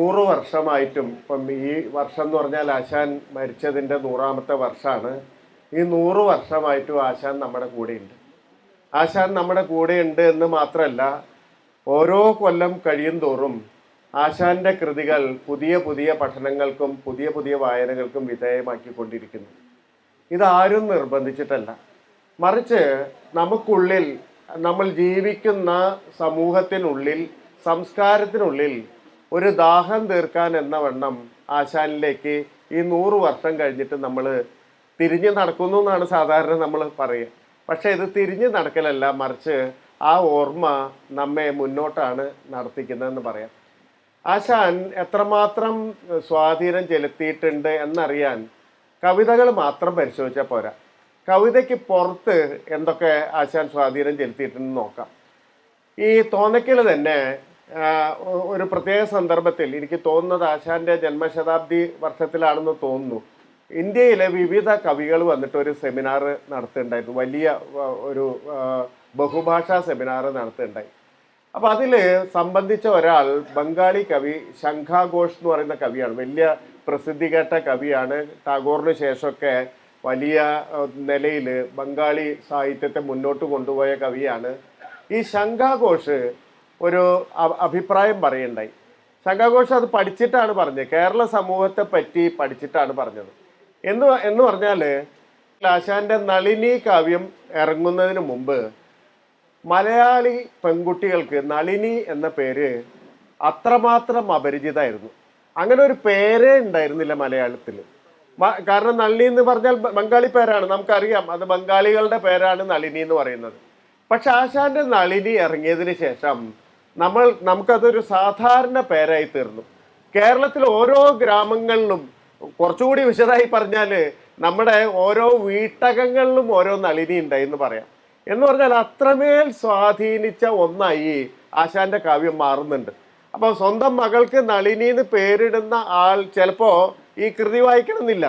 നൂറ് വർഷമായിട്ടും ഇപ്പം ഈ വർഷം എന്ന് പറഞ്ഞാൽ ആശാൻ മരിച്ചതിന്റെ നൂറാമത്തെ വർഷമാണ്. ഈ നൂറ് വർഷമായിട്ടും ആശാൻ നമ്മുടെ കൂടെയുണ്ട്. ആശാൻ നമ്മുടെ കൂടെയുണ്ട് എന്ന് മാത്രമല്ല ഓരോ കൊല്ലം കഴിയും തോറും ആശാന്റെ കൃതികൾ പുതിയ പുതിയ പഠനങ്ങൾക്കും പുതിയ പുതിയ വായനകൾക്കും വിധേയമാക്കിക്കൊണ്ടിരിക്കുന്നു. ഇതാരും നിർബന്ധിച്ചിട്ടല്ല. മറിച്ച് നമുക്കുള്ളിൽ നമ്മൾ ജീവിക്കുന്ന സമൂഹത്തിനുള്ളിൽ സംസ്കാരത്തിനുള്ളിൽ ഒരു ദാഹം തീർക്കാൻ എന്ന വണ്ണം ആശാനിലേക്ക് ഈ നൂറ് വർഷം കഴിഞ്ഞിട്ട് നമ്മൾ തിരിഞ്ഞു നടക്കുന്നു എന്നാണ് സാധാരണ നമ്മൾ പറയുക. പക്ഷേ ഇത് തിരിഞ്ഞു നടക്കലല്ല മറിച്ച് ആ ഓർമ്മ നമ്മെ മുന്നോട്ടാണ് നടത്തിക്കുന്നതെന്ന് പറയാം. ആശാൻ എത്രമാത്രം സ്വാധീനം ചെലുത്തിയിട്ടുണ്ട് എന്നറിയാൻ കവിതകൾ മാത്രം പരിശോധിച്ചാൽ പോരാ. കവിതയ്ക്ക് പുറത്ത് എന്തൊക്കെ ആശാൻ സ്വാധീനം ചെലുത്തിയിട്ടുണ്ടെന്ന് നോക്കാം. ഈ തോന്നയ്ക്കൽ തന്നെ ഒരു പ്രത്യേക സന്ദർഭത്തിൽ എനിക്ക് തോന്നുന്നത് ആശാന്റെ ജന്മശതാബ്ദി വർഷത്തിലാണെന്ന് തോന്നുന്നു. ഇന്ത്യയിലെ വിവിധ കവികൾ വന്നിട്ട് ഒരു സെമിനാർ നടത്തുന്നുണ്ടായിരുന്നു. വലിയ ഒരു ബഹുഭാഷാ സെമിനാർ നടത്തുന്നുണ്ടായി. അപ്പൊ അതിൽ സംബന്ധിച്ച ഒരാൾ ബംഗാളി കവി ശംഖാഘോഷ് എന്ന് പറയുന്ന കവിയാണ്. വലിയ പ്രസിദ്ധി കേട്ട കവിയാണ്. ടാഗോറിന് ശേഷമൊക്കെ വലിയ നിലയിൽ ബംഗാളി സാഹിത്യത്തെ മുന്നോട്ട് കൊണ്ടുപോയ കവിയാണ്. ഈ ശംഖാഘോഷ് ഒരു അഭിപ്രായം പറയുണ്ടായി. ശങ്കാഘോഷ് അത് പഠിച്ചിട്ടാണ് പറഞ്ഞത്. കേരള സമൂഹത്തെ പറ്റി പഠിച്ചിട്ടാണ് പറഞ്ഞത്. എന്ന് എന്ന് പറഞ്ഞാൽ ആശാന്റെ നളിനി കാവ്യം ഇറങ്ങുന്നതിന് മുമ്പ് മലയാളി പെൺകുട്ടികൾക്ക് നളിനി എന്ന പേര് അത്രമാത്രം അപരിചിതമായിരുന്നു അങ്ങനെ ഒരു പേരേ ഉണ്ടായിരുന്നില്ല മലയാളത്തിൽ കാരണം നളിനി എന്ന് പറഞ്ഞാൽ ബംഗാളി പേരാണ്. നമുക്കറിയാം. അത് ബംഗാളികളുടെ പേരാണ് നളിനി എന്ന് പറയുന്നത്. പക്ഷെ ആശാന്റെ നളിനി ഇറങ്ങിയതിന് ശേഷം നമ്മൾ നമുക്കതൊരു സാധാരണ പേരായി തീർന്നു. കേരളത്തിലെ ഓരോ ഗ്രാമങ്ങളിലും കുറച്ചുകൂടി വിശദമായി പറഞ്ഞാൽ നമ്മുടെ ഓരോ വീട്ടകങ്ങളിലും ഓരോ നളിനി ഉണ്ടായി എന്ന് പറയാം. എന്ന് പറഞ്ഞാൽ അത്രമേൽ സ്വാധീനിച്ച ഒന്നായി ആശാന്റെ കാവ്യം മാറുന്നുണ്ട്. അപ്പോൾ സ്വന്തം മകൾക്ക് നളിനി എന്ന് പേരിടുന്ന ആൾ ചിലപ്പോൾ ഈ കൃതി വായിക്കണമെന്നില്ല.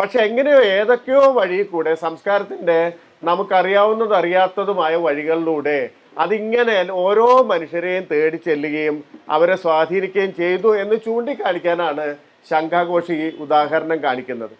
പക്ഷെ എങ്ങനെയോ ഏതൊക്കെയോ വഴി കൂടെ സംസ്കാരത്തിന്റെ നമുക്കറിയാവുന്നതും അറിയാത്തതുമായ വഴികളിലൂടെ അതിങ്ങനെ ഓരോ മനുഷ്യരെയും തേടി ചെല്ലുകയും അവരെ സ്വാധീനിക്കുകയും ചെയ്തു എന്ന് ചൂണ്ടിക്കാണിക്കാനാണ് ശങ്കാഘോഷ് ഈ ഉദാഹരണം കാണിക്കുന്നത്.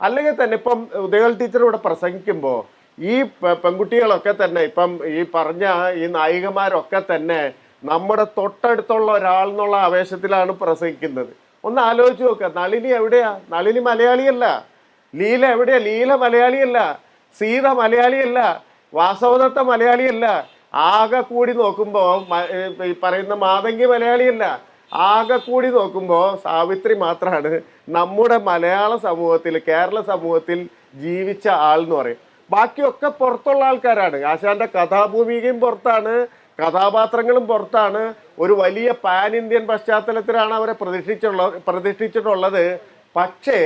അല്ലെങ്കിൽ തന്നെ ഇപ്പം ഉദയകൾ ടീച്ചർ ഇവിടെ പ്രസംഗിക്കുമ്പോൾ ഈ പെൺകുട്ടികളൊക്കെ തന്നെ ഇപ്പം ഈ പറഞ്ഞ ഈ നായികമാരൊക്കെ തന്നെ നമ്മുടെ തൊട്ടടുത്തുള്ള ഒരാൾ എന്നുള്ള ആവേശത്തിലാണ് പ്രസംഗിക്കുന്നത്. ഒന്ന് ആലോചിച്ച് നോക്കുക നളിനി എവിടെയാ? നളിനി മലയാളിയല്ല. ലീല എവിടെയാ? ലീല മലയാളിയല്ല. സീത മലയാളിയല്ല. വാസവദത്ത മലയാളിയല്ല. ആകെ കൂടി നോക്കുമ്പോൾ ഈ പറയുന്ന മാതങ്കി മലയാളിയല്ല. ആകെ കൂടി നോക്കുമ്പോൾ സാവിത്രി മാത്രമാണ് നമ്മുടെ മലയാള സമൂഹത്തിൽ കേരള സമൂഹത്തിൽ ജീവിച്ച ആൾ എന്ന് പറയും. ബാക്കിയൊക്കെ പുറത്തുള്ള ആൾക്കാരാണ്. ആശാന്റെ കഥാഭൂമികയും പുറത്താണ് കഥാപാത്രങ്ങളും പുറത്താണ്. ഒരു വലിയ പാൻ ഇന്ത്യൻ പശ്ചാത്തലത്തിലാണ് അവരെ പ്രതിഷ്ഠിച്ചുള്ള പ്രതിഷ്ഠിച്ചിട്ടുള്ളത്. പക്ഷേ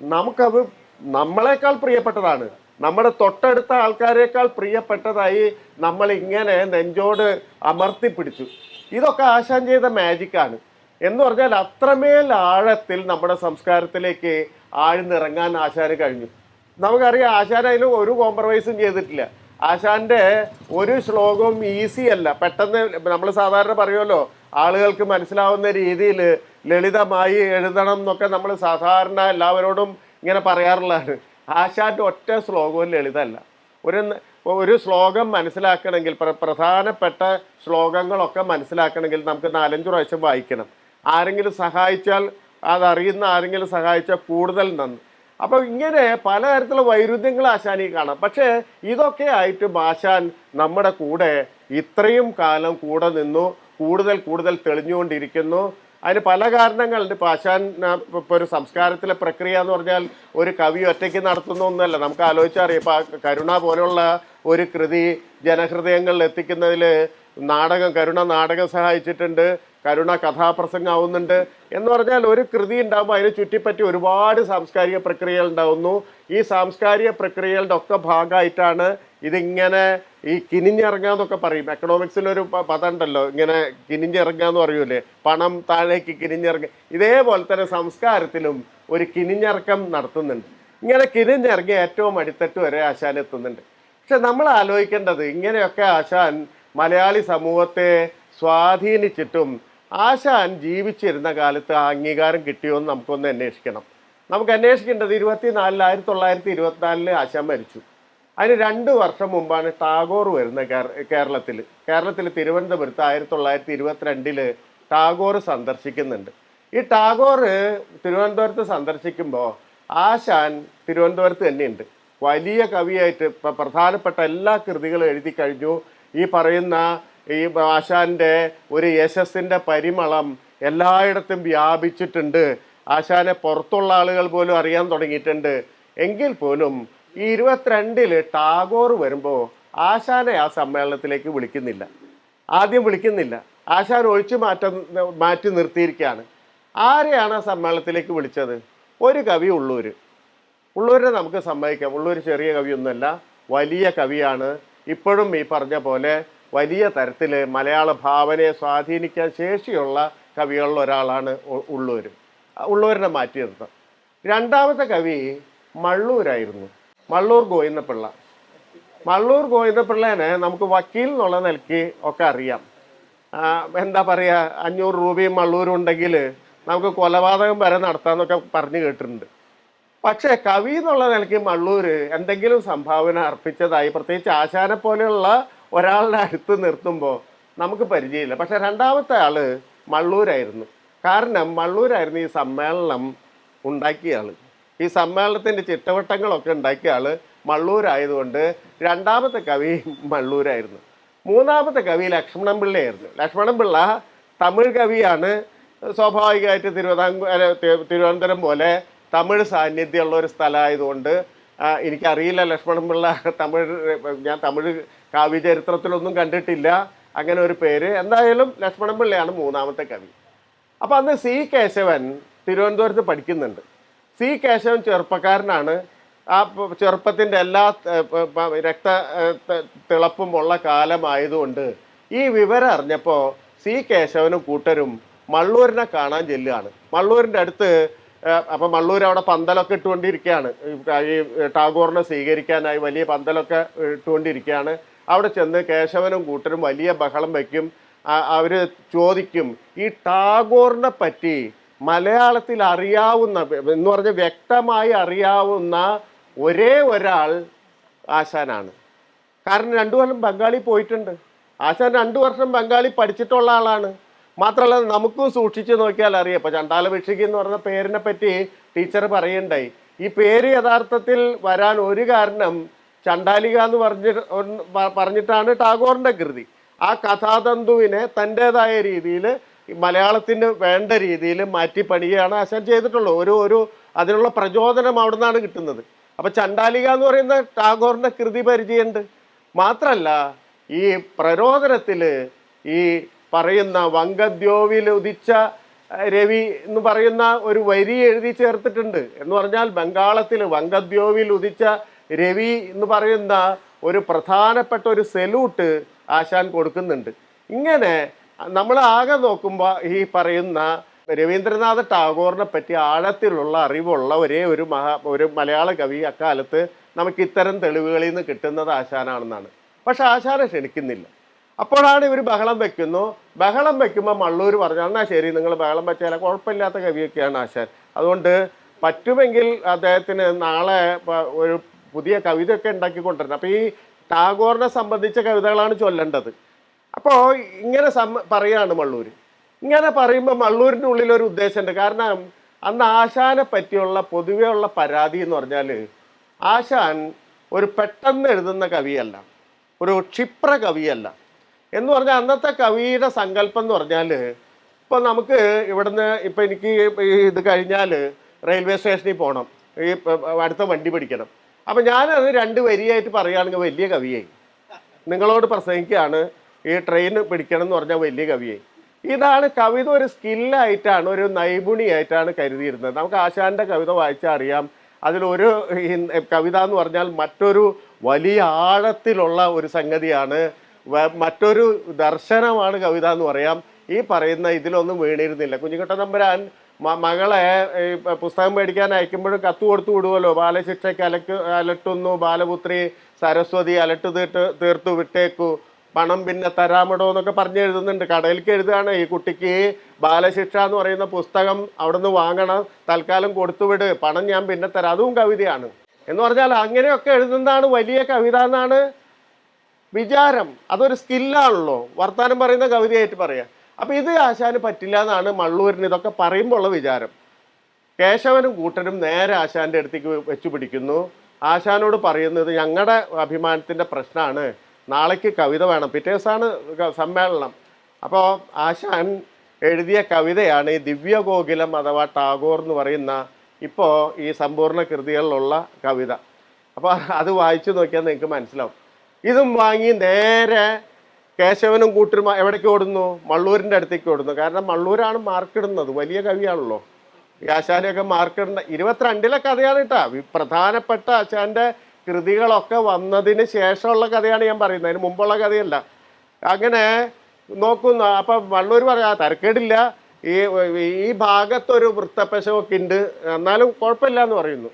നമുക്കത് നമ്മളെക്കാൾ പ്രിയപ്പെട്ടതാണ്. നമ്മുടെ തൊട്ടടുത്ത ആൾക്കാരെക്കാൾ പ്രിയപ്പെട്ടതായി നമ്മൾ ഇങ്ങനെ നെഞ്ചോട് അമർത്തിപ്പിടിച്ചു. ഇതൊക്കെ ആശാൻ ചെയ്ത മാജിക്കാണ് എന്ന് പറഞ്ഞാൽ അത്രമേൽ ആഴത്തിൽ നമ്മുടെ സംസ്കാരത്തിലേക്ക് ആഴ്ന്നിറങ്ങാൻ ആശാന് കഴിഞ്ഞു. നമുക്കറിയാം ആശാൻ അതിൽ ഒരു കോംപ്രമൈസും ചെയ്തിട്ടില്ല. ആശാന്റെ ഒരു ശ്ലോകവും ഈസി അല്ല. പെട്ടെന്ന് നമ്മൾ സാധാരണ പറയുമല്ലോ ആളുകൾക്ക് മനസ്സിലാവുന്ന രീതിയിൽ ലളിതമായി എഴുതണം എന്നൊക്കെ നമ്മൾ സാധാരണ എല്ലാവരോടും ഇങ്ങനെ പറയാറുള്ളതാണ്. ആശാന്റെ ഒറ്റ ശ്ലോകവും ലളിതമല്ല. ഒരു ഒരു ശ്ലോകം മനസ്സിലാക്കണമെങ്കിൽ പ്ര- പ്രധാനപ്പെട്ട ശ്ലോകങ്ങളൊക്കെ മനസ്സിലാക്കണമെങ്കിൽ നമുക്ക് നാലഞ്ച് പ്രാവശ്യം വായിക്കണം. ആരെങ്കിലും സഹായിച്ചാൽ അതറിയുന്ന ആരെങ്കിലും സഹായിച്ചാൽ കൂടുതൽ നന്ദി അപ്പോൾ ഇങ്ങനെ പലതരത്തിലുള്ള വൈരുദ്ധ്യങ്ങൾ ആശാനി കാണാം. പക്ഷേ ഇതൊക്കെ ആയിട്ട് ആശാൻ നമ്മുടെ കൂടെ ഇത്രയും കാലം കൂടെ നിന്നു കൂടുതൽ കൂടുതൽ തെളിഞ്ഞുകൊണ്ടിരിക്കുന്നു. അതിന് പല കാരണങ്ങളുണ്ട്. ഇപ്പോൾ ആശാൻ ഇപ്പോൾ ഒരു സംസ്കാരത്തിലെ പ്രക്രിയ എന്ന് പറഞ്ഞാൽ ഒരു കവി ഒറ്റയ്ക്ക് നടത്തുന്ന ഒന്നല്ല. നമുക്ക് ആലോചിച്ചറിയാം. ഇപ്പം കരുണ പോലുള്ള ഒരു കൃതി ജനഹൃദയങ്ങളിൽ എത്തിക്കുന്നതിൽ നാടകം കരുണ നാടകം സഹായിച്ചിട്ടുണ്ട്. കരുണ കഥാപ്രസംഗമാവുന്നുണ്ട്. എന്ന് പറഞ്ഞാൽ ഒരു കൃതി ഉണ്ടാകുമ്പോൾ അതിനെ ചുറ്റിപ്പറ്റി ഒരുപാട് സാംസ്കാരിക പ്രക്രിയകൾ ഉണ്ടാവുന്നു. ഈ സാംസ്കാരിക പ്രക്രിയകളുടെ ഒക്കെ ഭാഗമായിട്ടാണ് ഇതിങ്ങനെ ഈ കിനിഞ്ഞിറങ്ങാന്നൊക്കെ പറയും. എക്കണോമിക്സിലൊരു ഒരു പദം ഉണ്ടല്ലോ ഇങ്ങനെ കിനിഞ്ഞിറങ്ങാന്ന് പറയൂലേ? പണം താഴേക്ക് കിനിഞ്ഞിറങ്ങ. ഇതേപോലെ തന്നെ സംസ്കാരത്തിലും ഒരു കിനിഞ്ഞിറക്കം നടത്തുന്നുണ്ട്. ഇങ്ങനെ കിനിഞ്ഞിറങ്ങി ഏറ്റവും അടിത്തട്ട് വരെ ആശാൻ എത്തുന്നുണ്ട്. പക്ഷെ നമ്മൾ ആലോചിക്കേണ്ടത് ഇങ്ങനെയൊക്കെ ആശാൻ മലയാളി സമൂഹത്തെ സ്വാധീനിച്ചിട്ടും ആശാൻ ജീവിച്ചിരുന്ന കാലത്ത് ആ അംഗീകാരം കിട്ടിയോ എന്ന് നമുക്കൊന്ന് അന്വേഷിക്കണം. നമുക്ക് അന്വേഷിക്കേണ്ടത് ഇരുപത്തിനാലിൽ ആയിരത്തി തൊള്ളായിരത്തി ഇരുപത്തിനാലിൽ ആശാൻ മരിച്ചു. അതിന് രണ്ട് വർഷം മുമ്പാണ് ടാഗോർ വരുന്നത് കേരളത്തിൽ കേരളത്തിൽ തിരുവനന്തപുരത്ത് ആയിരത്തി തൊള്ളായിരത്തി ഇരുപത്തിരണ്ടിൽ ടാഗോർ സന്ദർശിക്കുന്നുണ്ട്. ഈ ടാഗോർ തിരുവനന്തപുരത്ത് സന്ദർശിക്കുമ്പോൾ ആശാൻ തിരുവനന്തപുരത്ത് തന്നെയുണ്ട്. വലിയ കവിയായിട്ട് ഇപ്പം പ്രധാനപ്പെട്ട എല്ലാ കൃതികളും എഴുതി കഴിഞ്ഞു. ഈ പറയുന്ന ഈ ആശാന്റെ ഒരു യശസ്സിന്റെ പരിമളം എല്ലായിടത്തും വ്യാപിച്ചിട്ടുണ്ട്. ആശാനെ പുറത്തുള്ള ആളുകൾ പോലും അറിയാൻ തുടങ്ങിയിട്ടുണ്ട്. എങ്കിൽ പോലും ഈ ഇരുപത്തിരണ്ടിൽ ടാഗോർ വരുമ്പോൾ ആശാനെ ആ സമ്മേളനത്തിലേക്ക് വിളിക്കുന്നില്ല. ആദ്യം വിളിക്കുന്നില്ല. ആശാൻ ഒഴിച്ചു മാറ്റം മാറ്റി നിർത്തിയിരിക്കുകയാണ്. ആരെയാണ് ആ സമ്മേളനത്തിലേക്ക് വിളിച്ചത്? ഒരു കവി ഉള്ളൂർ ഉള്ളൂരിനെ നമുക്ക് സമ്മതിക്കാം. ഉള്ളൂർ ചെറിയ കവിയൊന്നുമല്ല വലിയ കവിയാണ്. ഇപ്പോഴും ഈ പറഞ്ഞ പോലെ വലിയ തരത്തിൽ മലയാള ഭാവനയെ സ്വാധീനിക്കാൻ ശേഷിയുള്ള കവികളിൽ ഒരാളാണ് ഉള്ളൂർ ഉള്ളൂരിനെ മാറ്റി രണ്ടാമത്തെ കവി മള്ളൂരായിരുന്നു. മള്ളൂർ ഗോവിന്ദപിള്ള. മള്ളൂർ ഗോവിന്ദപിള്ളേനെ നമുക്ക് വക്കീൽ എന്നുള്ള നിലയ്ക്ക് ഒക്കെ അറിയാം. എന്താ പറയുക അഞ്ഞൂറ് രൂപയും മള്ളൂരും ഉണ്ടെങ്കിൽ നമുക്ക് കൊലപാതകം വരെ നടത്താമെന്നൊക്കെ പറഞ്ഞു കേട്ടിട്ടുണ്ട്. പക്ഷേ കവി എന്നുള്ള നിലയ്ക്ക് മള്ളൂർ എന്തെങ്കിലും സംഭാവന അർപ്പിച്ചതായി പ്രത്യേകിച്ച് ആശാനെ പോലെയുള്ള ഒരാളുടെ അടുത്ത് നിർത്തുമ്പോൾ നമുക്ക് പരിചയമില്ല. പക്ഷേ രണ്ടാമത്തെ ആൾ മള്ളൂരായിരുന്നു. കാരണം മള്ളൂരായിരുന്നു ഈ സമ്മേളനം ഉണ്ടാക്കിയ ആൾ. ഈ സമ്മേളനത്തിന്റെ ചിട്ടവട്ടങ്ങളൊക്കെ ഉണ്ടാക്കിയ ആൾ മള്ളൂരായതുകൊണ്ട് രണ്ടാമത്തെ കവി മള്ളൂരായിരുന്നു. മൂന്നാമത്തെ കവി ലക്ഷ്മണൻ പിള്ളയായിരുന്നു ലക്ഷ്മണൻ പിള്ള തമിഴ് കവിയാണ്. സ്വാഭാവികമായിട്ട് തിരുവിതാംകൂർ തിരുവനന്തപുരം പോലെ തമിഴ് സാന്നിധ്യമുള്ള ഒരു സ്ഥലമായതുകൊണ്ട് എനിക്കറിയില്ല ലക്ഷ്മണൻ പിള്ള തമിഴ് ഞാൻ തമിഴ് കാവ്യചരിത്രത്തിലൊന്നും കണ്ടിട്ടില്ല. അങ്ങനെ ഒരു പേര്. എന്തായാലും ലക്ഷ്മണൻ പിള്ളയാണ് മൂന്നാമത്തെ കവി. അപ്പോൾ അന്ന് സി കേശവൻ തിരുവനന്തപുരത്ത് പഠിക്കുന്നുണ്ട്. സി കേശവൻ ചെറുപ്പക്കാരനാണ്. ആ ചെറുപ്പത്തിന്റെ എല്ലാ രക്ത തിളപ്പും ഉള്ള കാലമായതുകൊണ്ട് ഈ വിവരം അറിഞ്ഞപ്പോൾ സി കേശവനും കൂട്ടരും മള്ളൂരിനെ കാണാൻ ചെല്ലുകയാണ്. മള്ളൂരിന്റെ അടുത്ത് അപ്പം മള്ളൂർ അവിടെ പന്തലൊക്കെ ഇട്ടുകൊണ്ടിരിക്കുകയാണ്. ഈ ടാഗോറിനെ സ്വീകരിക്കാനായി വലിയ പന്തലൊക്കെ ഇട്ടുകൊണ്ടിരിക്കുകയാണ്. അവിടെ ചെന്ന് കേശവനും കൂട്ടരും വലിയ ബഹളം വയ്ക്കും അവർ ചോദിക്കും ഈ ടാഗോറിനെ പറ്റി മലയാളത്തിൽ അറിയാവുന്ന എന്ന് പറഞ്ഞ വ്യക്തമായി അറിയാവുന്ന ഒരേ ഒരാൾ ആശാനാണ്. കാരണം രണ്ടു കൊല്ലം ബംഗാളി പോയിട്ടുണ്ട്. ആശാൻ രണ്ടു വർഷം ബംഗാളി പഠിച്ചിട്ടുള്ള ആളാണ്. മാത്രമല്ല നമുക്കും സൂക്ഷിച്ച് നോക്കിയാൽ അറിയാം. ഇപ്പൊ ചണ്ടാല ഭിക്ഷിക്ക് എന്ന് പറഞ്ഞ പേരിനെ പറ്റി ടീച്ചർ പറയണ്ടായി ഈ പേര് യഥാർത്ഥത്തിൽ വരാൻ ഒരു കാരണം ചണ്ടാലിക എന്ന് പറഞ്ഞ പറഞ്ഞിട്ടാണ് ടാഗോറിന്റെ കൃതി. ആ കഥാതന്തുവിനെ തന്റേതായ രീതിയിൽ മലയാളത്തിന് വേണ്ട രീതിയിൽ മാറ്റി പണിയാണ് ആശാൻ ചെയ്തിട്ടുള്ളത്. ഒരു ഒരു അതിനുള്ള പ്രചോദനം അവിടെ നിന്നാണ് കിട്ടുന്നത്. അപ്പൊ ചണ്ടാലിക എന്ന് പറയുന്ന ടാഗോറിന്റെ കൃതി പരിചയമുണ്ട്. മാത്രല്ല ഈ പ്രരോദനത്തിൽ ഈ പറയുന്ന വങ്കദ്യോവിൽ ഉദിച്ച രവി എന്ന് പറയുന്ന ഒരു വരി എഴുതി ചേർത്തിട്ടുണ്ട്. എന്ന് പറഞ്ഞാൽ ബംഗാളത്തിൽ വങ്കദ്യോവിൽ ഉദിച്ച രവി എന്ന് പറയുന്ന ഒരു പ്രധാനപ്പെട്ട ഒരു സെലൂട്ട് ആശാൻ കൊടുക്കുന്നുണ്ട്. ഇങ്ങനെ നമ്മൾ ആകെ നോക്കുമ്പോൾ ഈ പറയുന്ന രവീന്ദ്രനാഥ ടാഗോറിനെ പറ്റി ആഴത്തിലുള്ള അറിവുള്ള ഒരേ ഒരു മഹാ ഒരു മലയാള കവി അക്കാലത്ത് നമുക്ക് ഇത്തരം തെളിവുകളിൽ നിന്ന് കിട്ടുന്നത് ആശാനാണെന്നാണ്. പക്ഷെ ആശാനെ ക്ഷണിക്കുന്നില്ല. അപ്പോഴാണ് ഇവർ ബഹളം വെക്കുന്നു. ബഹളം വെക്കുമ്പോൾ മള്ളൂർ പറഞ്ഞു എന്നാൽ ശരി നിങ്ങൾ ബഹളം വെച്ചാൽ കുഴപ്പമില്ലാത്ത കവിയൊക്കെയാണ് ആശാൻ. അതുകൊണ്ട് പറ്റുമെങ്കിൽ അദ്ദേഹത്തിന് നാളെ ഒരു പുതിയ കവിതയൊക്കെ ഉണ്ടാക്കി കൊണ്ടുവരണം അപ്പോൾ ഈ ടാഗോറിനെ സംബന്ധിച്ച കവിതകളാണ് ചൊല്ലേണ്ടത്. അപ്പോൾ ഇങ്ങനെ സം പറയാണ് മള്ളൂർ ഇങ്ങനെ പറയുമ്പോൾ മള്ളൂരിന്റെ ഉള്ളിൽ ഒരു ഉദ്ദേശമുണ്ട്. കാരണം അന്ന് ആശാനെ പറ്റിയുള്ള പൊതുവേ ഉള്ള പരാതി എന്ന് പറഞ്ഞാൽ ആശാൻ ഒരു പെട്ടെന്ന് എഴുതുന്ന കവിയല്ല. ഒരു ക്ഷിപ്ര കവിയല്ല. എന്ന് പറഞ്ഞാൽ അന്നത്തെ കവിയുടെ സങ്കല്പം എന്ന് പറഞ്ഞാൽ ഇപ്പോൾ നമുക്ക് ഇവിടുന്ന് ഇപ്പം എനിക്ക് ഇത് കഴിഞ്ഞാൽ റെയിൽവേ സ്റ്റേഷനിൽ പോകണം ഈ അടുത്ത വണ്ടി പിടിക്കണം. അപ്പം ഞാനത് രണ്ട് വരിയായിട്ട് പറയുകയാണെങ്കിൽ വലിയ കവിയായി. നിങ്ങളോട് പ്രസംഗിക്കുകയാണ്. ഈ ട്രെയിൻ പിടിക്കണം എന്ന് പറഞ്ഞാൽ വലിയ കവിയെ. ഇതാണ് കവിത ഒരു സ്കില്ലായിട്ടാണ് ഒരു നൈപുണിയായിട്ടാണ് കരുതിയിരുന്നത്. നമുക്ക് ആശാന്റെ കവിത വായിച്ചാൽ അറിയാം. അതിലൊരു കവിത എന്ന് പറഞ്ഞാൽ മറ്റൊരു വലിയ ആഴത്തിലുള്ള ഒരു സംഗതിയാണ്. മറ്റൊരു ദർശനമാണ് കവിത എന്ന് പറയാം. ഈ പറയുന്ന ഇതിലൊന്നും വീണിരുന്നില്ല. കുഞ്ഞിക്കുട്ടൻ നമ്പരാൻ മകളെ പുസ്തകം മേടിക്കാൻ അയക്കുമ്പോഴും കത്ത് കൊടുത്തു വിടുമല്ലോ ബാലശിക്ഷയ്ക്ക് അലക്ക് അലട്ടുന്നു. ബാലപുത്രി സരസ്വതി അലട്ട് തീർത്ത് തീർത്തു വിട്ടേക്കു. പണം പിന്നെ തരാമടോ എന്നൊക്കെ പറഞ്ഞ് എഴുതുന്നുണ്ട്. കടയിലേക്ക് എഴുതുകയാണ്. ഈ കുട്ടിക്ക് ബാലശിക്ഷ എന്ന് പറയുന്ന പുസ്തകം അവിടെ നിന്ന് വാങ്ങണം. തൽക്കാലം കൊടുത്തുവിട്. പണം ഞാൻ പിന്നെ തരാം. അതും കവിതയാണ്. എന്ന് പറഞ്ഞാൽ അങ്ങനെയൊക്കെ എഴുതുന്നതാണ് വലിയ കവിത എന്നാണ് വിചാരം. അതൊരു സ്കില്ലാണല്ലോ. വർത്താനം പറയുന്ന കവിതയായിട്ട് പറയാം. അപ്പം ഇത് ആശാന് പറ്റില്ല എന്നാണ് മള്ളൂരിന് ഇതൊക്കെ പറയുമ്പോൾ ഉള്ള വിചാരം. കേശവനും കൂട്ടനും നേരെ ആശാന്റെ അടുത്തേക്ക് വെച്ചു പിടിക്കുന്നു ആശാനോട് പറയുന്നത് ഞങ്ങളുടെ അഭിമാനത്തിന്റെ പ്രശ്നമാണ് നാളേക്ക് കവിത വേണം. പിറ്റേ ദിവസമാണ് സമ്മേളനം. അപ്പോൾ ആശാൻ എഴുതിയ കവിതയാണ് ഈ ദിവ്യഗോകുലം അഥവാ ടാഗോർ എന്ന് പറയുന്ന ഇപ്പോൾ ഈ സമ്പൂർണ കൃതികളിലുള്ള കവിത. അപ്പോൾ അത് വായിച്ചു നോക്കിയാൽ നിങ്ങൾക്ക് മനസ്സിലാവും. ഇതും വാങ്ങി നേരെ കേശവനും കൂട്ടരും എവിടേക്ക് ഓടുന്നു? മള്ളൂരിന്റെ അടുത്തേക്ക് ഓടുന്നു. കാരണം മള്ളൂരാണ് മാർക്കിടുന്നത് വലിയ കവിയാണല്ലോ. ഈ ആശാനെയൊക്കെ മാർക്കിടുന്ന ഇരുപത്തിരണ്ടിലെ കഥയാണ് കേട്ടാ. പ്രധാനപ്പെട്ട ആശാന്റെ കൃതികളൊക്കെ വന്നതിന് ശേഷമുള്ള കഥയാണ് ഞാൻ പറയുന്നത്. അതിന് മുമ്പുള്ള കഥയല്ല. അങ്ങനെ നോക്കുന്നു. അപ്പം വള്ളൂർ പറയാ തരക്കേടില്ല. ഈ ഈ ഭാഗത്തൊരു വൃത്തപ്പശമൊക്കെ ഉണ്ട്. എന്നാലും കുഴപ്പമില്ല എന്ന് പറയുന്നു.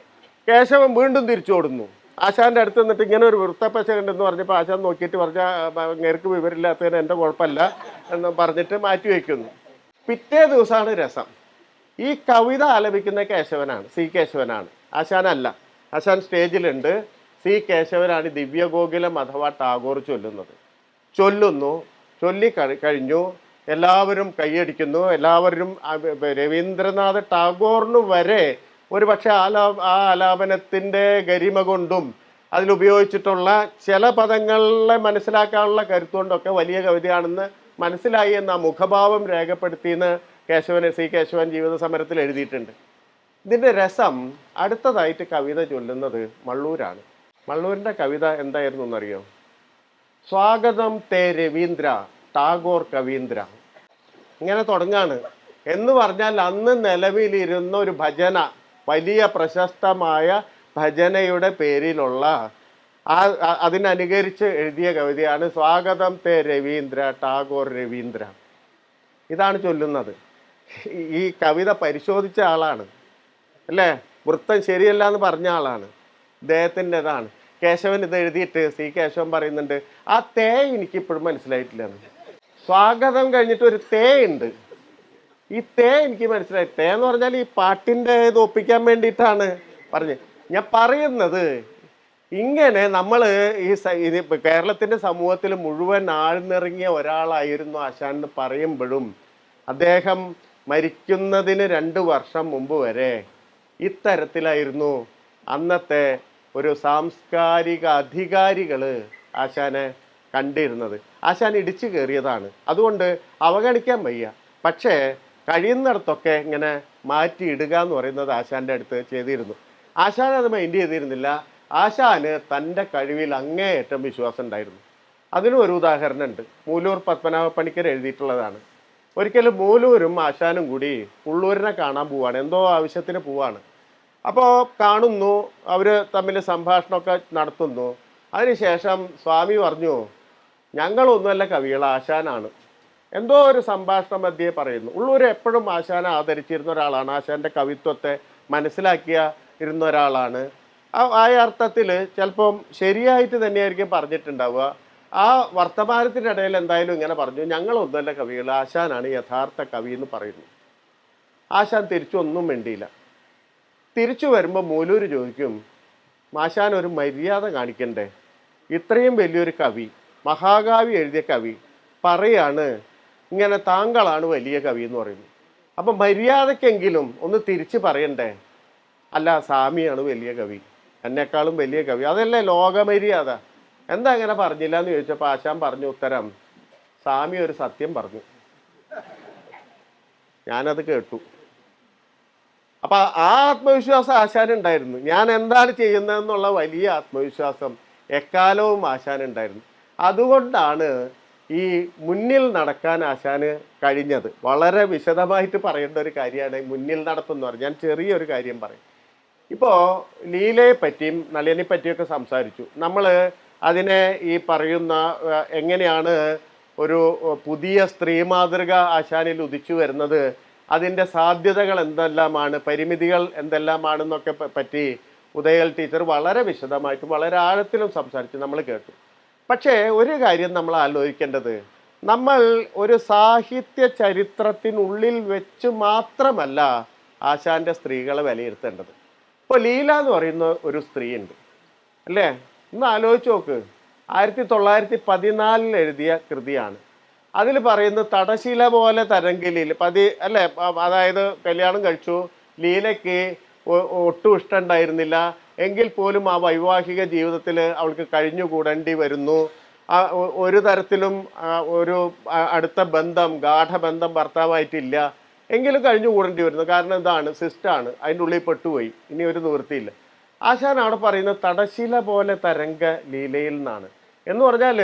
കേശവൻ വീണ്ടും തിരിച്ചു ഓടുന്നു. ആശാന്റെ അടുത്ത് നിന്നിട്ട് ഇങ്ങനെ ഒരു വൃത്തപ്പശ ഉണ്ടെന്ന് പറഞ്ഞപ്പോൾ ആശാൻ നോക്കിയിട്ട് പറഞ്ഞ നേർക്ക് വിവരമില്ലാത്തതിന് എന്റെ കുഴപ്പമില്ല എന്ന് പറഞ്ഞിട്ട് മാറ്റി വയ്ക്കുന്നു പിറ്റേ ദിവസമാണ് രസം. ഈ കവിത ആലപിക്കുന്ന കേശവനാണ് സി കേശവനാണ്. ആശാനല്ല. ആശാൻ സ്റ്റേജിലുണ്ട്. സി കേശവനാണ് ദിവ്യഗോകുലം അഥവാ ടാഗോർ ചൊല്ലുന്നത്. ചൊല്ലുന്നു. ചൊല്ലി കഴിഞ്ഞു. എല്ലാവരും കൈയടിക്കുന്നു. എല്ലാവരും രവീന്ദ്രനാഥ് ടാഗോറിന് വരെ ഒരു പക്ഷേ ആലാ ആ ആലാപനത്തിന്റെ ഗരിമ കൊണ്ടും അതിലുപയോഗിച്ചിട്ടുള്ള ചില പദങ്ങളെ മനസ്സിലാക്കാനുള്ള കരുത്തുകൊണ്ടൊക്കെ വലിയ കവിതയാണെന്ന് മനസ്സിലായി എന്ന മുഖഭാവം രേഖപ്പെടുത്തിയെന്ന് കേശവൻ സി കേശവൻ ജീവിത സമരത്തിൽ എഴുതിയിട്ടുണ്ട്. ഇതിന്റെ രസം അടുത്തതായിട്ട് കവിത ചൊല്ലുന്നത് മള്ളൂരാണ്. മള്ളൂരിന്റെ കവിത എന്തായിരുന്നു എന്നറിയോ? സ്വാഗതം തേ രവീന്ദ്ര ടാഗോർ കവീന്ദ്ര. ഇങ്ങനെ തുടങ്ങാണ്. എന്ന് പറഞ്ഞാൽ അന്ന് നിലവിലിരുന്ന ഒരു ഭജന വലിയ പ്രശസ്തമായ ഭജനയുടെ പേരിലുള്ള ആ അതിനനുകരിച്ച് എഴുതിയ കവിതയാണ് സ്വാഗതം തേ രവീന്ദ്ര ടാഗോർ രവീന്ദ്ര. ഇതാണ് ചൊല്ലുന്നത്. ഈ കവിത പരിശോധിച്ച ആളാണ്. അല്ലേ? വൃത്തം ശരിയല്ല എന്ന് പറഞ്ഞ ആളാണ്. ഇദ്ദേഹത്തിന്റെതാണ്. കേശവൻ ഇത് എഴുതിയിട്ട് സി കേശവൻ പറയുന്നുണ്ട് ആ തേ എനിക്ക് ഇപ്പോഴും മനസ്സിലായിട്ടില്ല സ്വാഗതം കഴിഞ്ഞിട്ട് ഒരു തേ ഉണ്ട്. ഈ തേ എനിക്ക് മനസ്സിലായി. തേ എന്ന് പറഞ്ഞാൽ ഈ പാട്ടിന്റെ ഇത് ഒപ്പിക്കാൻ വേണ്ടിയിട്ടാണ് പറഞ്ഞത് ഞാൻ പറയുന്നത് ഇങ്ങനെ നമ്മൾ ഈ കേരളത്തിന്റെ സമൂഹത്തിൽ മുഴുവൻ ആഴ്ന്നിറങ്ങിയ ഒരാളായിരുന്നു ആശാൻ എന്ന് പറയുമ്പോഴും അദ്ദേഹം മരിക്കുന്നതിന് രണ്ട് വർഷം മുമ്പ് വരെ ഇത്തരത്തിലായിരുന്നു അന്നത്തെ ഒരു സാംസ്കാരിക അധികാരികൾ ആശാനെ കണ്ടിരുന്നത്. ആശാൻ ഇടിച്ചു കയറിയതാണ്. അതുകൊണ്ട് അവഗണിക്കാൻ വയ്യ. പക്ഷേ കഴിയുന്നിടത്തൊക്കെ ഇങ്ങനെ മാറ്റിയിടുക എന്ന് പറയുന്നത് ആശാന്റെ അടുത്ത് ചെയ്തിരുന്നു. ആശാൻ അത് മൈൻഡ് ചെയ്തിരുന്നില്ല. ആശാന് തന്റെ കഴിവിൽ അങ്ങേയറ്റം വിശ്വാസം ഉണ്ടായിരുന്നു. അതിനും ഒരു ഉദാഹരണം ഉണ്ട് മൂലൂർ പത്മനാഭ പണിക്കർ എഴുതിയിട്ടുള്ളതാണ്. ഒരിക്കലും മൂലൂരും ആശാനും കൂടി ഉള്ളൂരിനെ കാണാൻ പോവാണ്. എന്തോ ആവശ്യത്തിന് പോവാണ്. അപ്പോൾ കാണുന്നു അവർ തമ്മിൽ സംഭാഷണമൊക്കെ നടത്തുന്നു. അതിനുശേഷം സ്വാമി പറഞ്ഞു ഞങ്ങളൊന്നുമല്ല കവികൾ ആശാനാണ്. എന്തോ ഒരു സംഭാഷണ മധ്യേ പറയുന്നു. ഉള്ളൂർ എപ്പോഴും ആശാനെ ആദരിച്ചിരുന്ന ഒരാളാണ്. ആശാന്റെ കവിത്വത്തെ മനസ്സിലാക്കിയ ഇരുന്ന ഒരാളാണ്. ആ- അർത്ഥത്തിൽ ചിലപ്പം ശരിയായിട്ട് തന്നെയായിരിക്കും പറഞ്ഞിട്ടുണ്ടാവുക. ആ വർത്തമാനത്തിന്റെ ഇടയിൽ എന്തായാലും ഇങ്ങനെ പറഞ്ഞു ഞങ്ങളൊന്നുമല്ല കവികൾ ആശാനാണ് യഥാർത്ഥ കവി എന്ന് പറയുന്നു. ആശാൻ തിരിച്ചൊന്നും വേണ്ടിയില്ല തിരിച്ചു വരുമ്പോൾ മൂലൂർ ചോദിക്കും മാഷാൻ ഒരു മര്യാദ കാണിക്കണ്ടേ? ഇത്രയും വലിയൊരു കവി മഹാകാവി എഴുതിയ കവി പറയാണ് ഇങ്ങനെ താങ്കളാണ് വലിയ കവി എന്ന് പറയുന്നത്. അപ്പം മര്യാദക്കെങ്കിലും ഒന്ന് തിരിച്ച് പറയണ്ടേ? അല്ല സാമിയാണ് വലിയ കവി എന്നെക്കാളും വലിയ കവി. അതല്ലേ ലോകമര്യാദ? എന്താ അങ്ങനെ പറഞ്ഞില്ല എന്ന് ചോദിച്ചപ്പോൾ ആശാൻ പറഞ്ഞു ഉത്തരം സ്വാമി ഒരു സത്യം പറഞ്ഞു. ഞാനത് കേട്ടു. അപ്പൊ ആ ആത്മവിശ്വാസം ആശാനുണ്ടായിരുന്നു ഞാൻ എന്താണ് ചെയ്യുന്നതെന്നുള്ള വലിയ ആത്മവിശ്വാസം എക്കാലവും ആശാൻ ഉണ്ടായിരുന്നു. അതുകൊണ്ടാണ് ഈ മുന്നിൽ നടക്കാൻ ആശാന് കഴിഞ്ഞത്. വളരെ വിശദമായിട്ട് പറയേണ്ട ഒരു കാര്യമാണ് മുന്നിൽ പറഞ്ഞാൽ. ഞാൻ ചെറിയൊരു കാര്യം പറയും. ഇപ്പോൾ ലീലയെ പറ്റിയും നളിനെ പറ്റിയൊക്കെ സംസാരിച്ചു. നമ്മൾ അതിനെ ഈ പറയുന്ന എങ്ങനെയാണ് ഒരു പുതിയ സ്ത്രീ മാതൃക ആശാനിൽ ഉദിച്ചു വരുന്നത് അതിന്റെ സാധ്യതകൾ എന്തെല്ലാമാണ് പരിമിതികൾ എന്തെല്ലാമാണെന്നൊക്കെ പറ്റി ഉദയൽ ടീച്ചർ വളരെ വിശദമായിട്ടും വളരെ ആഴത്തിലും സംസാരിച്ച് നമ്മൾ കേട്ടു. പക്ഷേ ഒരു കാര്യം നമ്മൾ ആലോചിക്കേണ്ടത് നമ്മൾ ഒരു സാഹിത്യ ചരിത്രത്തിനുള്ളിൽ വെച്ച് മാത്രമല്ല ആശാന്റെ സ്ത്രീകളെ വിലയിരുത്തേണ്ടത്. ഇപ്പോൾ ലീല എന്ന് പറയുന്ന ഒരു സ്ത്രീയുണ്ട് അല്ലേ? ഒന്ന് ആലോചിച്ച് നോക്ക്. ആയിരത്തി തൊള്ളായിരത്തി പതിനാലിൽ എഴുതിയ കൃതിയാണ്. അതിൽ പറയുന്ന തടശീല പോലെ തരങ്കിലിൽ പതി അല്ലേ? അതായത് കല്യാണം കഴിച്ചു. ലീലയ്ക്ക് ഒട്ടും ഇഷ്ടമുണ്ടായിരുന്നില്ല. എങ്കിൽ പോലും ആ വൈവാഹിക ജീവിതത്തിൽ അവൾക്ക് കഴിഞ്ഞുകൂടേണ്ടി വരുന്നു. ഒരു തരത്തിലും ഒരു അടുത്ത ബന്ധം ഗാഠബന്ധം ഭർത്താവായിട്ടില്ല. എങ്കിലും കഴിഞ്ഞുകൂടേണ്ടി വരുന്നു. കാരണം ഇതാണ് സിസ്റ്റാണ്. അതിന്റെ ഉള്ളിൽ പെട്ടുപോയി. ഇനി ഒരു നിവൃത്തിയില്ല. ആശാൻ അവിടെ പറയുന്നത് തടശില പോലെ തരംഗ ലീലയിൽ നിന്നാണ്. എന്ന് പറഞ്ഞാൽ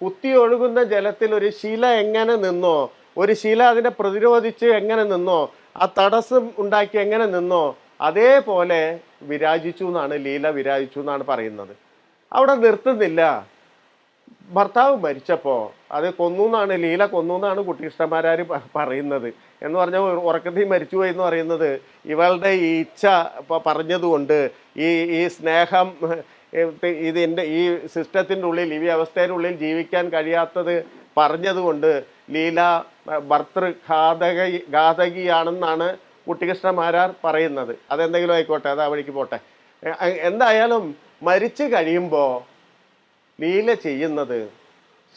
കുത്തി ഒഴുകുന്ന ജലത്തിൽ ഒരു ശില എങ്ങനെ നിന്നോ ഒരു ശില അതിനെ പ്രതിരോധിച്ച് എങ്ങനെ നിന്നോ ആ തടസ്സം ഉണ്ടാക്കി എങ്ങനെ നിന്നോ അതേപോലെ വിരാജിച്ചു എന്നാണ് ലീല വിരാജിച്ചു എന്നാണ് പറയുന്നത്. അവിടെ നിർത്തുന്നില്ല. ഭർത്താവ് മരിച്ചപ്പോൾ അത് കൊന്നു എന്നാണ് ലീല കൊന്നു എന്നാണ് കുട്ടികൃഷ്ണന്മാരാർ പറയുന്നത്. എന്ന് പറഞ്ഞാൽ ഉറക്കത്തിൽ മരിച്ചുപോയി എന്ന് പറയുന്നത് ഇവളുടെ ഈ ഇച്ഛ പറഞ്ഞതുകൊണ്ട് ഈ ഈ സ്നേഹം ഇതിന്റെ ഈ സിസ്റ്റത്തിന്റെ ഉള്ളിൽ ഈ വ്യവസ്ഥയുടെ ജീവിക്കാൻ കഴിയാത്തത് പറഞ്ഞതുകൊണ്ട് ലീല ഭർത്തൃ ഘാതക ഘാതകിയാണെന്നാണ് കുട്ടികൃഷ്ണമാരാർ പറയുന്നത്. അതെന്തെങ്കിലും ആയിക്കോട്ടെ അത് അവഴിക്ക് വഴിക്ക് പോട്ടെ. എന്തായാലും മരിച്ചു കഴിയുമ്പോൾ ലീല ചെയ്യുന്നത്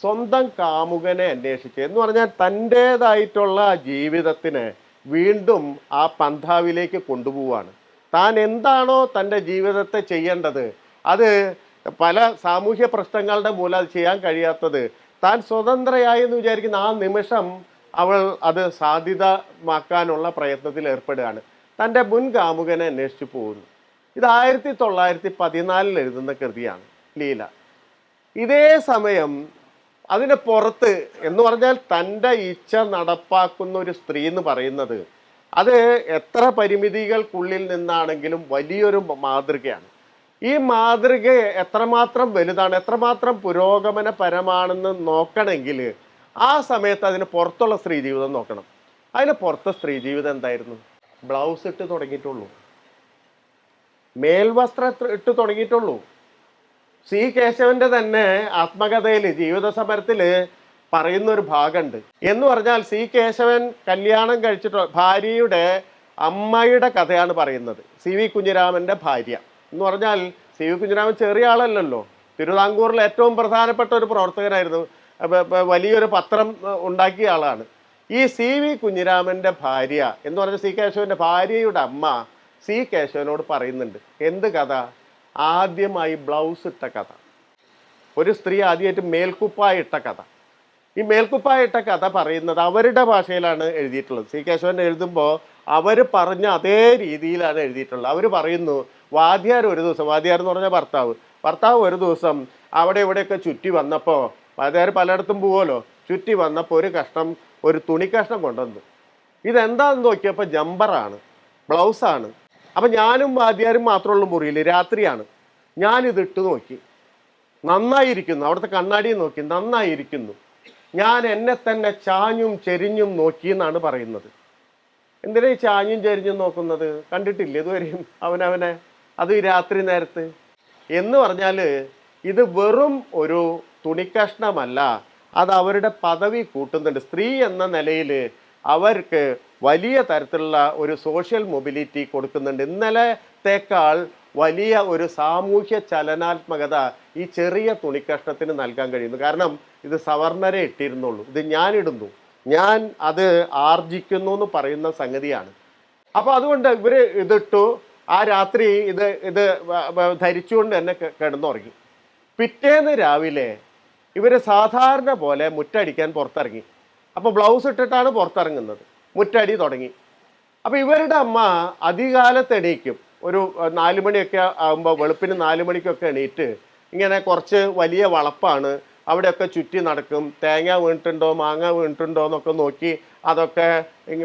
സ്വന്തം കാമുകനെ അന്വേഷിച്ച് എന്ന് പറഞ്ഞാൽ തന്റേതായിട്ടുള്ള ജീവിതത്തിന് വീണ്ടും ആ പന്ഥാവിലേക്ക് കൊണ്ടുപോവാണ്. താൻ എന്താണോ തന്റെ ജീവിതത്തെ ചെയ്യേണ്ടത് അത് പല സാമൂഹ്യ പ്രശ്നങ്ങളുടെ മൂലം അത് ചെയ്യാൻ കഴിയാത്തത്. താൻ സ്വതന്ത്രയായി എന്ന് വിചാരിക്കുന്ന ആ നിമിഷം അവൾ അത് സാധ്യതമാക്കാനുള്ള പ്രയത്നത്തിൽ ഏർപ്പെടുകയാണ്. തന്റെ മുൻ കാമുകനെ അന്വേഷിച്ചു പോകുന്നു. ഇത് ആയിരത്തി തൊള്ളായിരത്തി പതിനാലിൽ എഴുതുന്ന കൃതിയാണ് ലീല. ഇതേ സമയം അതിന് പുറത്ത് എന്ന് പറഞ്ഞാൽ തന്റെ ഇച്ഛ നടപ്പാക്കുന്ന ഒരു സ്ത്രീ എന്ന് പറയുന്നത് അത് എത്ര പരിമിതികൾക്കുള്ളിൽ നിന്നാണെങ്കിലും വലിയൊരു മാതൃകയാണ്. ഈ മാതൃക എത്രമാത്രം വലുതാണ് എത്രമാത്രം പുരോഗമനപരമാണെന്ന് നോക്കണമെങ്കിൽ ആ സമയത്ത് അതിന് പുറത്തുള്ള സ്ത്രീ ജീവിതം നോക്കണം. അതിന് പുറത്തെ സ്ത്രീ ജീവിതം എന്തായിരുന്നു? ബ്ലൗസ് ഇട്ട് തുടങ്ങിയിട്ടുള്ളൂ. മേൽവസ്ത്രം ഇട്ട് തുടങ്ങിയിട്ടുള്ളൂ. സി കേശവന്റെ തന്നെ ആത്മകഥയിൽ ജീവിത സമരത്തിൽ പറയുന്ന ഒരു ഭാഗമുണ്ട്. എന്ന് പറഞ്ഞാൽ സി കേശവൻ കല്യാണം കഴിച്ചിട്ട് ഭാര്യയുടെ അമ്മയുടെ കഥയാണ് പറയുന്നത്. സി വി കുഞ്ഞിരാമന്റെ ഭാര്യ. എന്ന് പറഞ്ഞാൽ സി വി കുഞ്ഞിരാമൻ ചെറിയ ആളല്ലല്ലോ. തിരുവിതാംകൂറിൽ ഏറ്റവും പ്രധാനപ്പെട്ട ഒരു പ്രവർത്തകനായിരുന്നു. വലിയൊരു പത്രം ഉണ്ടാക്കിയ ആളാണ്. ഈ സി വി കുഞ്ഞിരാമന്റെ ഭാര്യ എന്ന് പറഞ്ഞ സി കേശവന്റെ ഭാര്യയുടെ അമ്മ സി കേശവനോട് പറയുന്നുണ്ട്. എന്ത് കഥ? ആദ്യമായി ബ്ലൗസ് ഇട്ട കഥ. ഒരു സ്ത്രീ ആദ്യമായിട്ട് മേൽക്കുപ്പായ ഇട്ട കഥ. ഈ മേൽക്കുപ്പായ ഇട്ട കഥ പറയുന്നത് അവരുടെ ഭാഷയിലാണ് എഴുതിയിട്ടുള്ളത്. സി കേശവൻ എഴുതുമ്പോൾ അവർ പറഞ്ഞ അതേ രീതിയിലാണ് എഴുതിയിട്ടുള്ളത്. അവർ പറയുന്നു വാദ്യാർ ഒരു ദിവസം വാദ്യാർ എന്ന് പറഞ്ഞാൽ ഭർത്താവ്. ഭർത്താവ് ഒരു ദിവസം അവിടെ ഇവിടെയൊക്കെ ചുറ്റി വന്നപ്പോൾ വാദ്യാർ പലയിടത്തും പോവുമല്ലോ ചുറ്റി വന്നപ്പോൾ ഒരു കഷ്ണം ഒരു തുണി കഷ്ണം കൊണ്ടുവന്നു. ഇതെന്താണെന്ന് നോക്കിയപ്പോൾ ജമ്പറാണ് ബ്ലൗസാണ്. അപ്പം ഞാനും വാദ്യാരും മാത്രമുള്ള മുറിയിൽ രാത്രിയാണ്. ഞാനിത് ഇട്ട് നോക്കി. നന്നായിരിക്കുന്നു. അവിടുത്തെ കണ്ണാടി നോക്കി നന്നായിരിക്കുന്നു. ഞാൻ എന്നെ തന്നെ ചാഞ്ഞും ചെരിഞ്ഞും നോക്കി എന്നാണ് പറയുന്നത്. എന്തിനാ ഈ ചാഞ്ഞും ചെരിഞ്ഞും നോക്കുന്നത്? കണ്ടിട്ടില്ല ഇതുവരെയും അവനവനെ? അത് രാത്രി നേരത്ത്. എന്ന് പറഞ്ഞാൽ ഇത് വെറും ഒരു തുണിക്കഷ്ണമല്ല. അത് അവരുടെ പദവി കൂട്ടുന്നുണ്ട്. സ്ത്രീ എന്ന നിലയിൽ അവർക്ക് വലിയ തരത്തിലുള്ള ഒരു സോഷ്യൽ മൊബിലിറ്റി കൊടുക്കുന്നുണ്ട്. ഇന്നലത്തേക്കാൾ വലിയ ഒരു സാമൂഹ്യ ചലനാത്മകത ഈ ചെറിയ തുണിക്കഷ്ണത്തിന് നൽകാൻ കഴിയുന്നു. കാരണം ഇത് സവർണരെ ഇട്ടിരുന്നുള്ളൂ. ഇത് ഞാൻ ഇടുന്നു ഞാൻ അത് ആർജിക്കുന്നു എന്ന് പറയുന്ന സംഗതിയാണ്. അപ്പോൾ അതുകൊണ്ട് ഇവർ ഇതിട്ടു. ആ രാത്രി ഇത് ഇത് ധരിച്ചുകൊണ്ട് തന്നെ കിടന്നുറങ്ങി. പിറ്റേന്ന് രാവിലെ ഇവർ സാധാരണ പോലെ മുറ്റടിക്കാൻ പുറത്തിറങ്ങി. അപ്പോൾ ബ്ലൗസ് ഇട്ടിട്ടാണ് പുറത്തിറങ്ങുന്നത്. മുറ്റടി തുടങ്ങി. അപ്പോൾ ഇവരുടെ അമ്മ അധികാലത്ത് എണീക്കും. ഒരു നാലുമണിയൊക്കെ നാല് മണിയൊക്കെ ആകുമ്പോൾ വെളുപ്പിന് നാല് മണിക്കൊക്കെ എണീറ്റ് ഇങ്ങനെ കുറച്ച് വലിയ വളപ്പാണ്. അവിടെയൊക്കെ ചുറ്റി നടക്കും. തേങ്ങ വീണിട്ടുണ്ടോ മാങ്ങ വീണിട്ടുണ്ടോ എന്നൊക്കെ നോക്കി അതൊക്കെ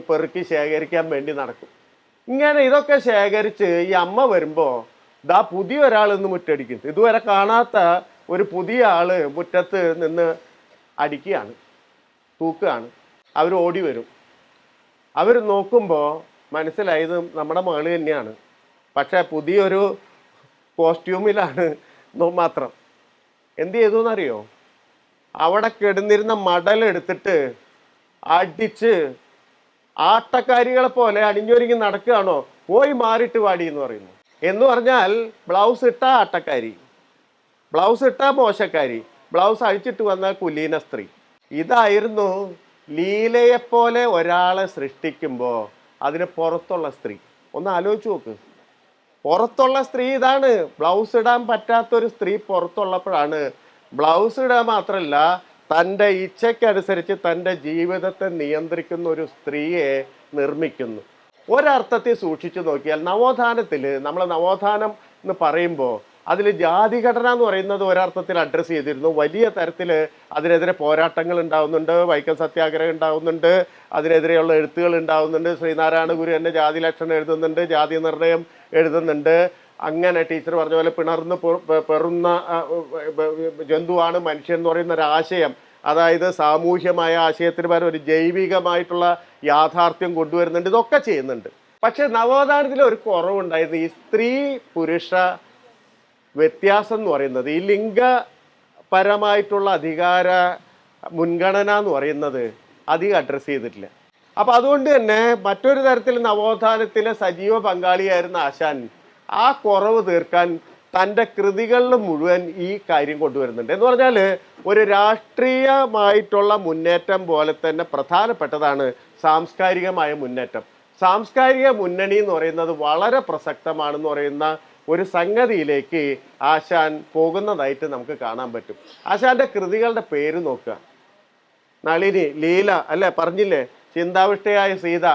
പെറുക്കി ശേഖരിക്കാൻ വേണ്ടി നടക്കും. ഇങ്ങനെ ഇതൊക്കെ ശേഖരിച്ച് ഈ അമ്മ വരുമ്പോൾ ദാ പുതിയ ഒരാൾ ഇന്ന് മുറ്റടിക്കും ഇതുവരെ കാണാത്ത ഒരു പുതിയ ആൾ മുറ്റത്ത് നിന്ന് അടിക്കുകയാണ് തൂക്കുകയാണ്. അവർ ഓടി വരും. അവർ നോക്കുമ്പോൾ മനസ്സിലായത് നമ്മുടെ മകൾ തന്നെയാണ്. പക്ഷേ പുതിയൊരു കോസ്റ്റ്യൂമിലാണ് മാത്രം. എന്ത് ചെയ്തു എന്നറിയോ? അവിടെ കിടന്നിരുന്ന മടലെടുത്തിട്ട് അടിച്ച് ആട്ടക്കാരികളെ പോലെ അണിഞ്ഞൊരുങ്ങി നടക്കുകയാണോ? പോയി മാറിയിട്ട് വാടി എന്ന് പറയുന്നു. എന്ന് പറഞ്ഞാൽ ബ്ലൗസ് ഇട്ട ആട്ടക്കാരി ബ്ലൗസ് ഇട്ട മോശക്കാരി ബ്ലൗസ് അഴിച്ചിട്ട് വന്ന കുലീന സ്ത്രീ. ഇതായിരുന്നു ലീലയെപ്പോലെ ഒരാളെ സൃഷ്ടിക്കുമ്പോൾ അതിന് പുറത്തുള്ള സ്ത്രീ. ഒന്ന് ആലോചിച്ച് നോക്ക്. പുറത്തുള്ള സ്ത്രീ ഇതാണ്. ബ്ലൗസ് ഇടാൻ പറ്റാത്തൊരു സ്ത്രീ പുറത്തുള്ളപ്പോഴാണ്. ബ്ലൗസ് ഇടാൻ മാത്രമല്ല തന്റെ ഇച്ഛയ്ക്കനുസരിച്ച് തന്റെ ജീവിതത്തെ നിയന്ത്രിക്കുന്ന ഒരു സ്ത്രീയെ നിർമ്മിക്കുന്നു. ഒരർത്ഥത്തിൽ സൂക്ഷിച്ചു നോക്കിയാൽ നവോത്ഥാനത്തിൽ നമ്മൾ നവോത്ഥാനം എന്ന് പറയുമ്പോൾ അതിൽ ജാതി ഘടന എന്ന് പറയുന്നത് ഒരർത്ഥത്തിൽ അഡ്രസ്സ് ചെയ്തിരുന്നു. വലിയ തരത്തിൽ അതിനെതിരെ പോരാട്ടങ്ങൾ ഉണ്ടാവുന്നുണ്ട്. വൈക്കം സത്യാഗ്രഹം ഉണ്ടാവുന്നുണ്ട്. അതിനെതിരെയുള്ള എഴുത്തുകൾ ഉണ്ടാവുന്നുണ്ട്. ശ്രീനാരായണ ഗുരു തന്നെ ജാതി ലക്ഷണം എഴുതുന്നുണ്ട്. ജാതി നിർണയം എഴുതുന്നുണ്ട്. അങ്ങനെ ടീച്ചർ പറഞ്ഞ പോലെ പിണർന്ന് പെറുന്ന ജന്തുവാണ് മനുഷ്യൻ എന്ന് പറയുന്ന ഒരു ആശയം. അതായത് സാമൂഹ്യമായ ആശയത്തിന് പകരം ഒരു ജൈവികമായിട്ടുള്ള യാഥാർത്ഥ്യം കൊണ്ടുവരുന്നുണ്ട്. ഇതൊക്കെ ചെയ്യുന്നുണ്ട്. പക്ഷെ നവോത്ഥാനത്തിൽ ഒരു കുറവുണ്ടായിരുന്നു. ഈ സ്ത്രീ പുരുഷ വ്യത്യാസം എന്ന് പറയുന്നത്. ഈ ലിംഗപരമായിട്ടുള്ള അധികാര മുൻഗണന എന്ന് പറയുന്നത് അധികം അഡ്രസ്സ് ചെയ്തിട്ടില്ല. അപ്പൊ അതുകൊണ്ട് തന്നെ മറ്റൊരു തരത്തിൽ നവോത്ഥാനത്തിലെ സജീവ പങ്കാളിയായിരുന്ന ആശാൻ ആ കുറവ് തീർക്കാൻ തന്റെ കൃതികളിൽ മുഴുവൻ ഈ കാര്യം കൊണ്ടുവരുന്നുണ്ട്. എന്ന് പറഞ്ഞാൽ ഒരു രാഷ്ട്രീയമായിട്ടുള്ള മുന്നേറ്റം പോലെ തന്നെ പ്രധാനപ്പെട്ടതാണ് സാംസ്കാരികമായ മുന്നേറ്റം. സാംസ്കാരിക മുന്നണി എന്ന് പറയുന്നത് വളരെ പ്രസക്തമാണെന്ന് പറയുന്ന ഒരു സംഗതിയിലേക്ക് ആശാൻ പോകുന്നതായിട്ട് നമുക്ക് കാണാൻ പറ്റും. ആശാന്റെ കൃതികളുടെ പേര് നോക്കുക. നളിനി ലീല അല്ലെ? പറഞ്ഞില്ലേ? ചിന്താവിഷ്ടയായ സീത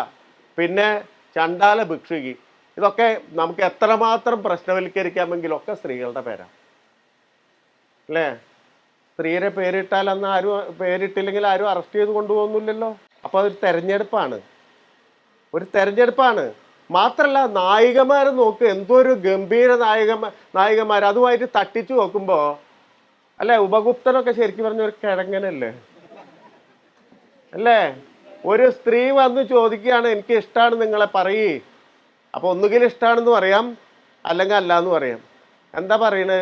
പിന്നെ ചണ്ടാല ഭിക്ഷുകി. ഇതൊക്കെ നമുക്ക് എത്രമാത്രം പ്രശ്നവൽക്കരിക്കാമെങ്കിലും ഒക്കെ സ്ത്രീകളുടെ പേരാണ്. അല്ലേ? സ്ത്രീയുടെ പേരിട്ടാൽ അന്ന് ആരും പേരിട്ടില്ലെങ്കിൽ ആരും അറസ്റ്റ് ചെയ്ത് കൊണ്ടുപോകുന്നില്ലല്ലോ. അപ്പോൾ അതൊരു തെരഞ്ഞെടുപ്പാണ്. ഒരു തെരഞ്ഞെടുപ്പാണ്. മാത്രല്ല നായികമാർ നോക്ക്. എന്തോ ഒരു ഗംഭീര നായികമാർ നായികമാർ അതുമായിട്ട് തട്ടിച്ചു നോക്കുമ്പോൾ അല്ലേ ഉപഗുപ്തനൊക്കെ ശരിക്കും പറഞ്ഞ ഒരു കിഴങ്ങനല്ലേ? അല്ലേ? ഒരു സ്ത്രീ വന്ന് ചോദിക്കുകയാണ് എനിക്ക് ഇഷ്ടമാണ് നിങ്ങളെ പറയേ. അപ്പോൾ ഒന്നുകിൽ ഇഷ്ടമാണെന്ന് പറയാം അല്ലെങ്കിൽ അല്ല എന്ന് പറയാം എന്താ പറയണേ?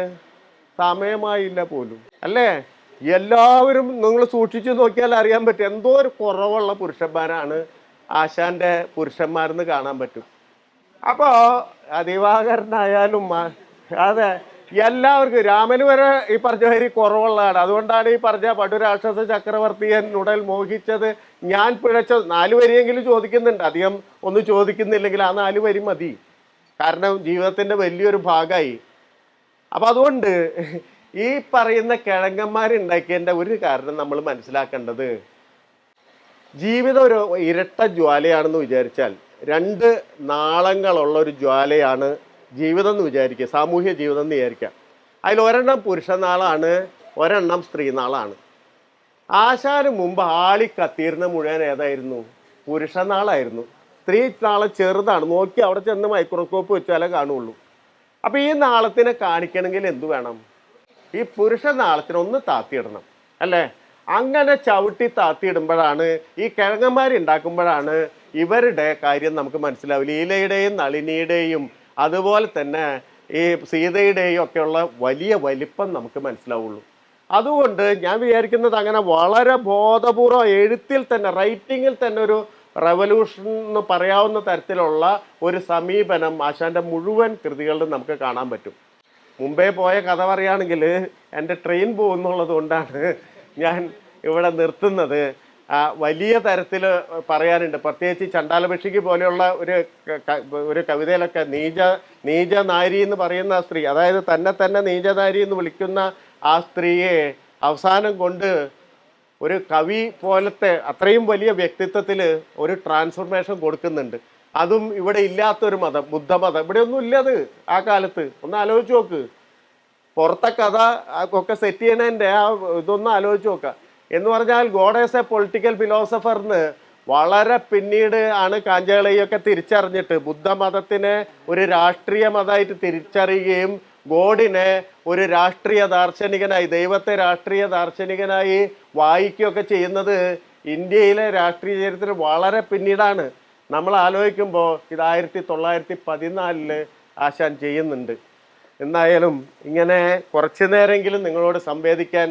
സമയമായില്ല പോലും. അല്ലേ? എല്ലാവരും നിങ്ങൾ സൂക്ഷിച്ചു നോക്കിയാൽ അറിയാൻ പറ്റും. എന്തോ ഒരു കുറവുള്ള പുരുഷന്മാരാണ് ആശാന്റെ പുരുഷന്മാരെന്ന് കാണാൻ പറ്റും. അപ്പോൾ അതിവാകരനായാലും അതെ. എല്ലാവർക്കും രാമന് വരെ ഈ പറഞ്ഞ മാതിരി കുറവുള്ളതാണ്. അതുകൊണ്ടാണ് ഈ പറഞ്ഞ പടുരാക്ഷസ ചക്രവർത്തിയൻ ഉടൽ മോഹിച്ചത്. ഞാൻ പിഴച്ചത് നാല് വരിയെങ്കിലും ചോദിക്കുന്നുണ്ട്. അധികം ഒന്നും ചോദിക്കുന്നില്ലെങ്കിൽ ആ നാല് വരി മതി. കാരണം ജീവിതത്തിന്റെ വലിയൊരു ഭാഗമായി. അപ്പം അതുകൊണ്ട് ഈ പറയുന്ന കിഴങ്ങന്മാരുണ്ടാക്കിയതിന്റെ ഒരു കാരണം നമ്മൾ മനസ്സിലാക്കേണ്ടത് ജീവിതം ഒരു ഇരട്ട ജ്വാലയാണെന്ന് വിചാരിച്ചാൽ രണ്ട് നാളങ്ങളുള്ള ഒരു ജ്വാലയാണ് ജീവിതം എന്ന് വിചാരിക്കുക സാമൂഹ്യ ജീവിതം എന്ന് വിചാരിക്കുക. അതിൽ ഒരെണ്ണം പുരുഷനാളാണ് ഒരെണ്ണം സ്ത്രീനാളാണ്. ആശാന് മുമ്പ് ആളി കത്തിയിരുന്ന മുഴുവൻ ഏതായിരുന്നു? പുരുഷനാളായിരുന്നു. സ്ത്രീ നാളെ ചെറുതാണ്. നോക്കി അവിടെ ചെന്ന് മൈക്രോസ്കോപ്പ് വെച്ചാലേ കാണുള്ളൂ. അപ്പോൾ ഈ നാളത്തിനെ കാണിക്കണമെങ്കിൽ എന്തു വേണം? ഈ പുരുഷ നാളത്തിന് ഒന്ന് താത്തിയിടണം അല്ലേ? അങ്ങനെ ചവിട്ടി താത്തിയിടുമ്പോഴാണ് ഈ കിഴങ്ങന്മാരുണ്ടാക്കുമ്പോഴാണ് ഇവരുടെ കാര്യം നമുക്ക് മനസ്സിലാവും ലീലയുടെയും നളിനിയുടെയും അതുപോലെ തന്നെ ഈ സീതയുടെയും ഒക്കെയുള്ള വലിയ വലിപ്പം നമുക്ക് മനസ്സിലാവുള്ളൂ. അതുകൊണ്ട് ഞാൻ വിചാരിക്കുന്നത് അങ്ങനെ വളരെ ബോധപൂർവം എഴുത്തിൽ തന്നെ റൈറ്റിങ്ങിൽ തന്നെ ഒരു റെവല്യൂഷൻ എന്ന് പറയാവുന്ന തരത്തിലുള്ള ഒരു സമീപനം ആശാന്റെ മുഴുവൻ കൃതികളിലും നമുക്ക് കാണാൻ പറ്റും. മുമ്പേ പോയ കഥ പറയുകയാണെങ്കിൽ എന്റെ ട്രെയിൻ പോകുന്നുള്ളത് കൊണ്ടാണ് ഞാൻ ഇവിടെ നിർത്തുന്നത്. വലിയ തരത്തിൽ പറയാനുണ്ട്. പ്രത്യേകിച്ച് ചണ്ടാലഭിഷിക്ക് പോലെയുള്ള ഒരു ഒരു കവിതയിലൊക്കെ നീജ നീജ നാരി എന്ന് പറയുന്ന സ്ത്രീ അതായത് തന്നെ തന്നെ നീചനാരി എന്ന് വിളിക്കുന്ന ആ സ്ത്രീയെ അവസാനം കൊണ്ട് ഒരു കവി പോലത്തെ അത്രയും വലിയ വ്യക്തിത്വത്തിൽ ഒരു ട്രാൻസ്ഫോർമേഷൻ കൊടുക്കുന്നുണ്ട്. അതും ഇവിടെ ഇല്ലാത്തൊരു മതം ബുദ്ധമതം. ഇവിടെ ഒന്നും ഇല്ലത് ആ കാലത്ത്. ഒന്ന് ആലോചിച്ച് നോക്ക്. പുറത്തെ കഥ ഒക്കെ സെറ്റ് ചെയ്യണതിന്റെ ആ ഇതൊന്നും ആലോചിച്ച് നോക്കുക എന്ന് പറഞ്ഞാൽ ഗോഡ് എ പൊളിറ്റിക്കൽ ഫിലോസഫറിന് വളരെ പിന്നീട് ആണ് കാഞ്ചകളെയൊക്കെ തിരിച്ചറിഞ്ഞിട്ട് ബുദ്ധമതത്തിനെ ഒരു രാഷ്ട്രീയ മതമായിട്ട് തിരിച്ചറിയുകയും ഗോഡിനെ ഒരു രാഷ്ട്രീയ ദാർശനികനായി ദൈവത്തെ രാഷ്ട്രീയ ദാർശനികനായി വായിക്കുകയൊക്കെ ചെയ്യുന്നത് ഇന്ത്യയിലെ രാഷ്ട്രീയ ചരിത്രത്തിൽ വളരെ പിന്നീടാണ്. നമ്മൾ ആലോചിക്കുമ്പോൾ ഇത് ആയിരത്തി തൊള്ളായിരത്തി പതിനാലിൽ ആശാൻ ചെയ്യുന്നുണ്ട്. എന്തായാലും ഇങ്ങനെ കുറച്ചു നേരമെങ്കിലും നിങ്ങളോട് സംവേദിക്കാൻ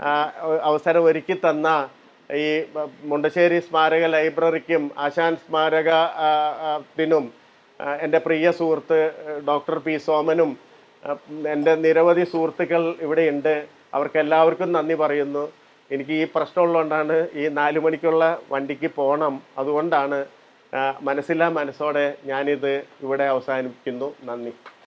അവസരം ഒരുക്കി തന്ന ഈ മുണ്ടശ്ശേരി സ്മാരക ലൈബ്രറിക്കും ആശാൻ സ്മാരക ആ, ആ, ത്തിനും എന്റെ പ്രിയ സുഹൃത്ത് ഡോക്ടർ പി സോമനും എന്റെ നിരവധി സുഹൃത്തുക്കൾ ഇവിടെയുണ്ട്. അവർക്കെല്ലാവർക്കും നന്ദി പറയുന്നു. എനിക്ക് ഈ പ്രശ്നമുള്ളതുകൊണ്ടാണ് ഈ നാല് മണിക്കുള്ള വണ്ടിക്ക് പോകണം അതുകൊണ്ടാണ് മനസ്സില്ലാ മനസ്സോടെ ഞാനിത് ഇവിടെ അവസാനിപ്പിക്കുന്നു. നന്ദി.